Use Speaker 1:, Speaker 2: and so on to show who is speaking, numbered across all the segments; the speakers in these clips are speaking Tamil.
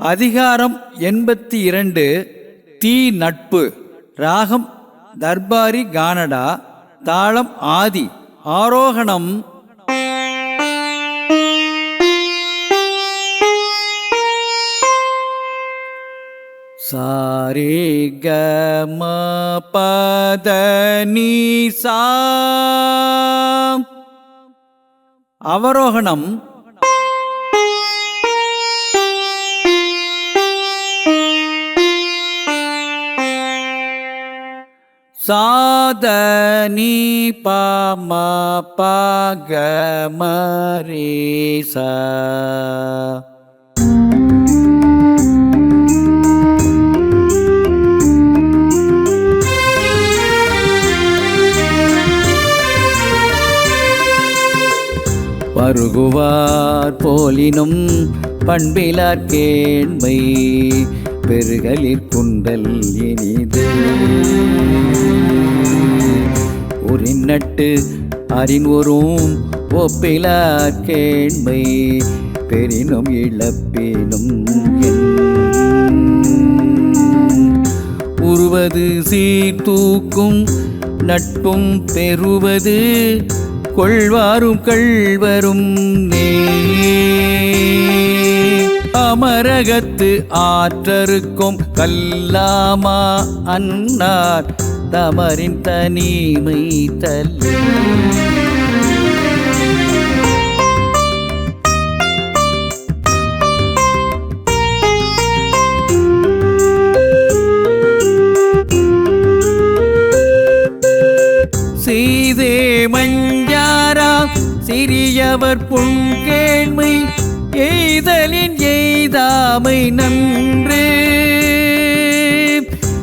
Speaker 1: அதிகாரம் எண்பத்தி இரண்டு தீ நட்பு. ராகம் தர்பாரி கானடா தாளம் ஆதி ஆரோகணம். சாரே கம பத நீ சா. அவரோகணம் சாதனி பாம பகமரேசா. பருகுவார் போலினும் பண்பிலார் கேண்மை. பெருகலிற் குண்டல் இனிது. உரின் நட்டு அறின் ஒரும் கேண்மை பெரினும் இழப்பினும் உருவது சீர்தூக்கும் நட்பும் பெறுவது கொள்வாரும் கள்வரும் நே. அமரகத்து ஆற்றருக்கும் கல்லாமா அன்னார் தமரின் தனிமை தல்லி செய்தே மஞ்சாரா சிறியவர் புண்கேண்மை எய்தலின் எய்தாமை நன்று.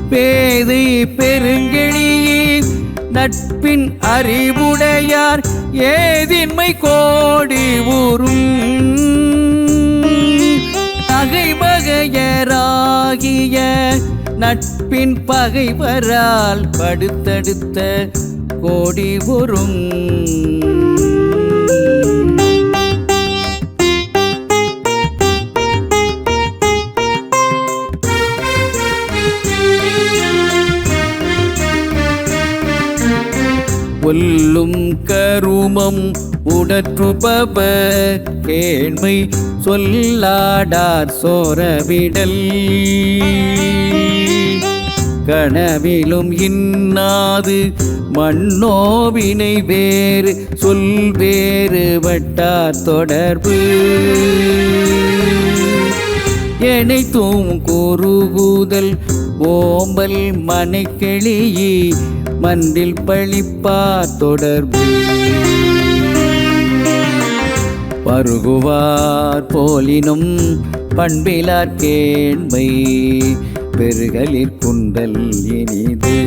Speaker 1: பேதை பெருங்கெழியே நட்பின் அறிவுடையார் ஏதின்மை கோடி ஊரும். நகைமகையராகிய நட்பின் பகைவரால் படுத்தடுத்த கோடி ஒரும் ஒல்லும் கருமம் உடற்றுபவ கேண்மை சொல்லாடார் சோரவிடல். கனவிலும் இன்னாது மண்ணோவினை வேறு சொல் வேறுபட்டார் தொடர்பு. எனைத்தும் கூறுகுதல் ஓம்பல் மனைக்கிளியி மன்றில் பழிப்பா தொடர்பு. பருகுவார் போலினும் பண்பிலார் கேண்மை பெருகலிற் குண்டல் இனிது.